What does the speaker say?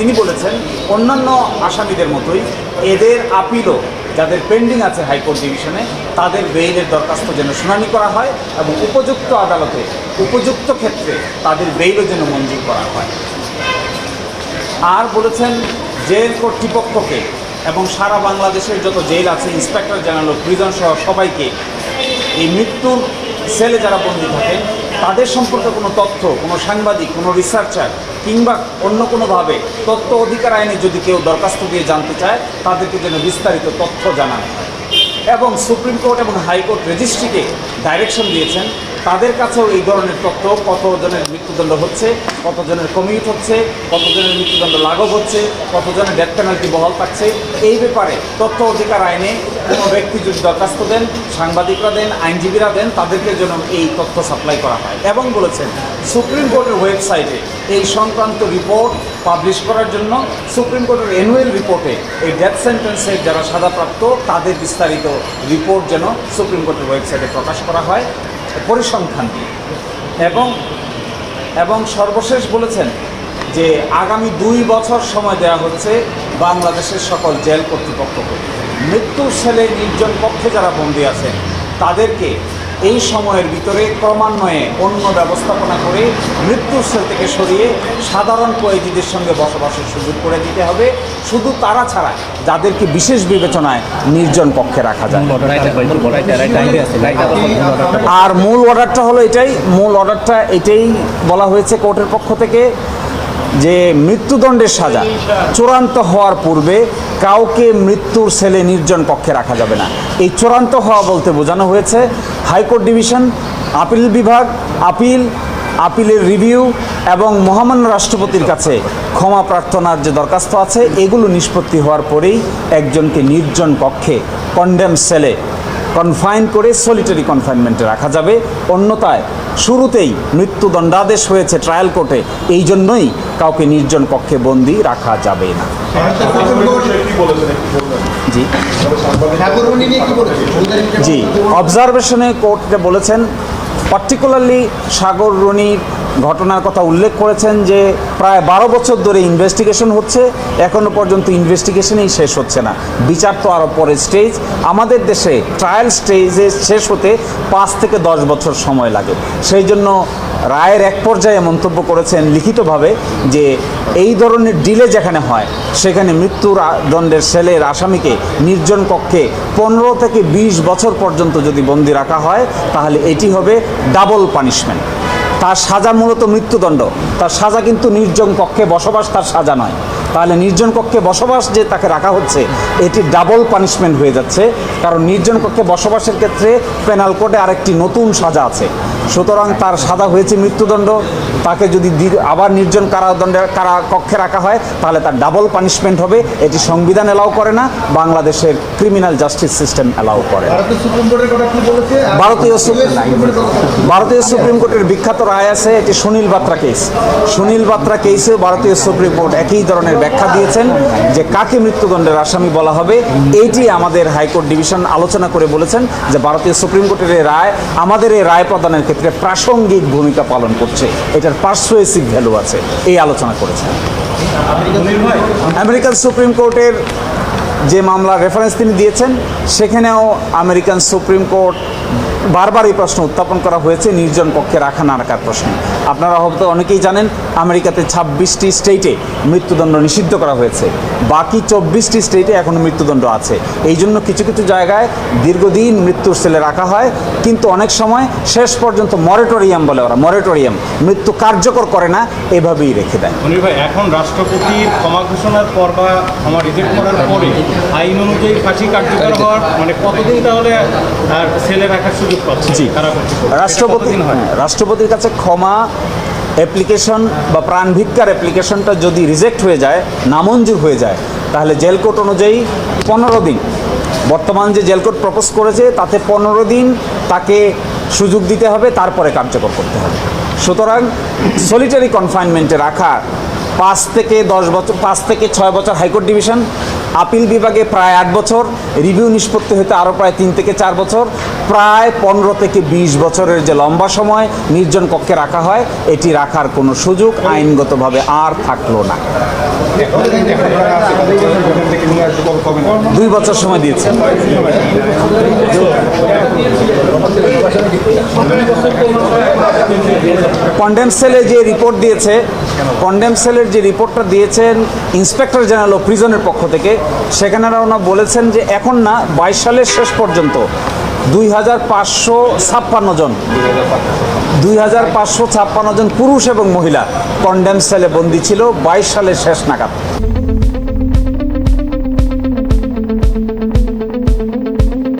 তিনি বলেছেন, অন্যান্য আসামিদের মতোই এদের আপিলও যাদের পেন্ডিং আছে হাইকোর্ট ডিভিশনে, তাদের বেইলের দরখাস্ত যেন শুনানি করা হয় এবং উপযুক্ত আদালতে, উপযুক্ত ক্ষেত্রে তাদের বেইলও যেন মঞ্জুর করা হয়। আর বলেছেন, জেল কর্তৃপক্ষকে এবং সারা বাংলাদেশের যত জেল আছে, ইন্সপেক্টর জেনারেল প্রিজন সহ সবাইকে এই মৃত্যুর সেলে যারা বন্দী থাকেন তাদের সম্পর্কে কোনো তথ্য, কোনো সাংবাদিক, কোনো রিসার্চার কিংবা অন্য কোনোভাবে তথ্য অধিকার আইনে যদি কেউ দরখাস্ত দিয়ে জানতে চায়, তাদেরকে যেন বিস্তারিত তথ্য জানানো এবং সুপ্রিম কোর্ট এবং হাইকোর্ট রেজিস্ট্রিকে ডাইরেকশন দিয়েছেন, তাদের কাছেও এই ধরনের তথ্য, কতজনের মৃত্যুদণ্ড হচ্ছে, কতজনের কমিউট হচ্ছে, কতজনের মৃত্যুদণ্ড লাঘব হচ্ছে, কতজনের ডেথ পেনাল্টি বহাল থাকছে, এই ব্যাপারে তথ্য অধিকার আইনে কোনো ব্যক্তি যদি দরখাস্ত দেন, সাংবাদিকরা দেন, আইনজীবীরা দেন, তাদেরকে যেন এই তথ্য সাপ্লাই করা হয়। এবং বলেছেন, সুপ্রিম কোর্টের ওয়েবসাইটে এই সংক্রান্ত রিপোর্ট পাবলিশ করার জন্য সুপ্রিম কোর্টের অ্যানুয়াল রিপোর্টে এই ডেথ সেন্টেন্সের যারা সাজাপ্রাপ্ত, তাদের বিস্তারিত রিপোর্ট যেন সুপ্রিম কোর্টের ওয়েবসাইটে প্রকাশ করা হয়। পরিসংখ্যান এবং এবং সর্বশেষ বলেছেন যে আগামী দুই বছর সময় দেওয়া হচ্ছে বাংলাদেশের সকল জেল কর্তৃপক্ষকে। মৃত্যুর সেলে নির্জন পক্ষে যারা বন্দী আছেন তাদেরকে এই সময়ের ভিতরে ক্রমান্বয়ে অন্য ব্যবস্থাপনা করে মৃত্যুর সেল থেকে সরিয়ে সাধারণ কয়েদিদের সঙ্গে বসবাসের সুযোগ করে দিতে হবে। শুধু তারা ছাড়া যাদেরকে বিশেষ বিবেচনায় নির্জন পক্ষে রাখা যায়। আর মূল অর্ডারটা হলো এটাই মূল অর্ডারটা এটাই বলা হয়েছে কোর্টের পক্ষ থেকে। যে মৃত্যুদণ্ডের সাজা চূড়ান্ত হওয়ার পূর্বে কাউকে মৃত্যুর সেলে নির্জন পক্ষে রাখা যাবে না। এই চূড়ান্ত হওয়া বলতে বোঝানো হয়েছে, হাইকোর্ট ডিভিশন, আপিল বিভাগ, আপিল, আপিলের রিভিউ এবং মহামান্য রাষ্ট্রপতির কাছে ক্ষমা প্রার্থনার যে দরখাস্ত আছে, এগুলো নিষ্পত্তি হওয়ার পরেই একজনকে নির্জন পক্ষে কন্ডেম সেলে কনফাইন করে সলিটারি কনফাইনমেন্টে রাখা যাবে। অন্যতায় শুরুতেই মৃত্যুদণ্ডাদেশ হয়েছে ট্রায়াল কোর্টে এই জন্যই কাউকে নির্জন কক্ষে বন্দি রাখা যাবে না। জি। জি। অবজারভেশনে কোর্টে বলেছেন পার্টিকুলারলি সাগর রনির ঘটনার কথা উল্লেখ করেছেন যে প্রায় বারো বছর ধরে ইনভেস্টিগেশন হচ্ছে এখনও পর্যন্ত ইনভেস্টিগেশনই শেষ হচ্ছে না। বিচার তো আরও পরের স্টেজ আমাদের দেশে ট্রায়াল স্টেজে শেষ হতে পাঁচ থেকে দশ বছর সময় লাগে। সেই জন্য রায়ের এক পর্যায়ে মন্তব্য করেছেন লিখিতভাবে যে এই ধরনের ডিলে যেখানে হয়, সেখানে মৃত্যুর দণ্ডের সেলের আসামিকে নির্জন কক্ষে পনেরো থেকে বিশ বছর পর্যন্ত যদি বন্দি রাখা হয়, তাহলে এটি হবে ডাবল পানিশমেন্ট তার সাজা মূলত মৃত্যুদণ্ড। তার সাজা কিন্তু নির্জন কক্ষে বসবাস তার সাজা নয়। তাহলে নির্জন কক্ষে বসবাস যে তাকে রাখা হচ্ছে এটি ডাবল পানিশমেন্ট হয়ে যাচ্ছে। কারণ নির্জন কক্ষে বসবাসের ক্ষেত্রে পেনাল কোডে আরেকটি নতুন সাজা আছে। সুতরাং তার সাজা হয়েছে মৃত্যুদণ্ড। তাকে যদি আবার নির্জন কারাদণ্ডে কারা কক্ষে রাখা হয় তাহলে তার ডাবল পানিশমেন্ট হবে। এটি সংবিধান এলাও করে না বাংলাদেশের ক্রিমিনাল জাস্টিস সিস্টেম এলাও করে ভারতীয়? ভারতীয় সুপ্রিম কোর্টের বিখ্যাত রায় আছে এটি সুনীল বাত্রা কেস সুনীল বাত্রা কেসেও ভারতীয় সুপ্রিম কোর্ট একই ধরনের ব্যাখ্যা দিয়েছেন যে কাকে মৃত্যুদণ্ডের আসামি বলা হবে এইটি আমাদের হাইকোর্ট ডিভিশন আলোচনা করে বলেছেন যে ভারতীয় সুপ্রিম কোর্টের এই রায় আমাদের এই রায় প্রদানের ক্ষেত্রে প্রাসঙ্গিক ভূমিকা পালন করছে। এটার পার্সুয়েসিভ ভ্যালু আছে। এই আলোচনা করেছেন। আমেরিকান সুপ্রিম কোর্টের যে মামলার রেফারেন্স তিনি দিয়েছেন, সেখানেও আমেরিকান সুপ্রিম কোর্ট বারবার এই প্রশ্ন উত্থাপন করা হয়েছে, নির্জন পক্ষে রাখা না রাখার প্রশ্ন। আপনারা হয়তো অনেকেই জানেন, আমেরিকাতে ছাব্বিশটি স্টেটে মৃত্যুদণ্ড নিষিদ্ধ করা হয়েছে। বাকি চব্বিশটি স্টেটে এখনও মৃত্যুদণ্ড আছে। এই জন্য কিছু কিছু জায়গায় দীর্ঘদিন মৃত্যুর সেলে রাখা হয়, কিন্তু অনেক সময় শেষ পর্যন্ত মরেটোরিয়াম বলে ওরা, মরেটোরিয়াম। মৃত্যু কার্যকর করে না, এভাবেই রেখে দেয়। ভাই, এখন রাষ্ট্রপতির ক্ষমা ঘোষণার পর বা রিজেক্ট করার পরে আইন অনুযায়ী ফাঁসি কার্যকর হওয়ার মানে কতদিন তাহলে সেলে রাখার সুযোগ পাচ্ছে জি। রাষ্ট্রপতি হ্যাঁ, রাষ্ট্রপতির কাছে ক্ষমা অ্যাপ্লিকেশন বা প্রাণ ভিক্ষার অ্যাপ্লিকেশনটা যদি রিজেক্ট হয়ে যায় নামঞ্জুর হয়ে যায় তাহলে জেল কোড অনুযায়ী পনেরো দিন। বর্তমান যে জেল কোড প্রপোজ করেছে তাতে পনেরো দিন তাকে সুযোগ দিতে হবে তারপরে কার্যকর করতে হবে। সুতরাং সলিটারি কনফাইনমেন্টে রাখা পাঁচ থেকে দশ বছর পাঁচ থেকে ছয় বছর হাইকোর্ট ডিভিশন আপিল বিভাগে প্রায় আট বছর, রিভিউ নিষ্পত্তি হতে আরও প্রায় তিন থেকে চার বছর, প্রায় পনেরো থেকে বিশ বছরের যে লম্বা সময় নির্জন কক্ষে রাখা হয়, এটি রাখার কোনো সুযোগ আইনগতভাবে আর থাকল না। দুই বছর সময় দিয়েছে। কন্ডেম সেলে যে রিপোর্ট দিয়েছে, কন্ডেম সেলের যে রিপোর্টটা দিয়েছেন ইন্সপেক্টর জেনারেল অফ প্রিজনের পক্ষ থেকে সেখানে ওনা বলেছেন যে এখন না, বাইশ সালের শেষ পর্যন্ত দুই হাজার পাঁচশো ছাপ্পান্ন জন, দুই হাজার পাঁচশো ছাপ্পান্ন জন পুরুষ এবং মহিলা কন্ডেম সেলে বন্দি ছিল, বাইশ সালের শেষ নাগাদ।